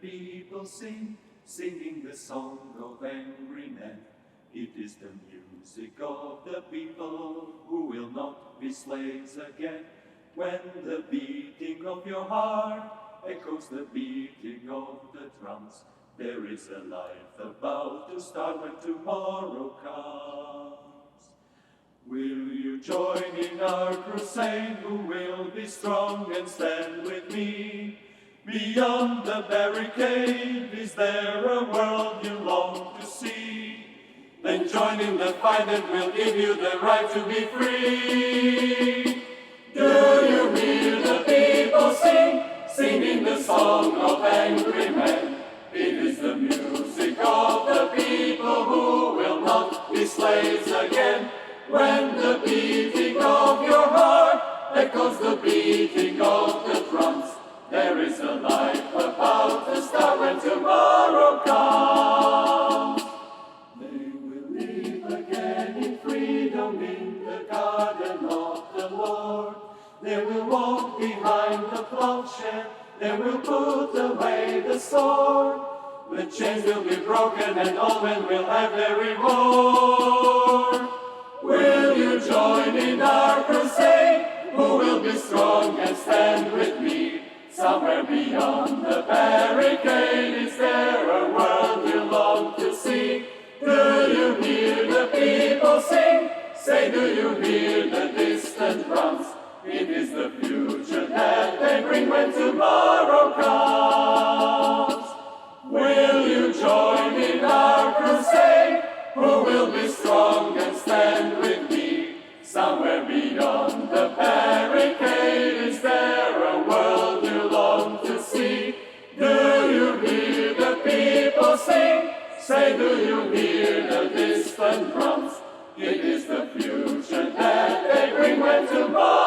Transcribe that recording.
people sing, singing the song of angry men. It is the music of the people who will not be slaves again. When the beating of your heart echoes the beating of the drums, there is a life about to start when tomorrow comes. Will you join in our crusade? Who will be strong and stand with me? Beyond the barricade, is there a world you long to see? Then join in the fight that will give you the right to be free. Do you hear the people sing, singing the song of angry men? It is the music of the people who will not be slaves again. When the beating of your heart echoes the beating life about to start when tomorrow comes. They will live again in freedom in the garden of the Lord. They will walk behind the. They will put away the sword. The chains will be broken and all men will have their reward. Will you join in our crusade? Who will be strong and stand with me? Somewhere beyond the barricade, is there a world you long to see? Do you hear the people sing? Say, do you hear the distant drums? It is the future that they bring when tomorrow comes. Will you join in our crusade? Who will be Say, do you hear the distant drums? It is the future that they bring when tomorrow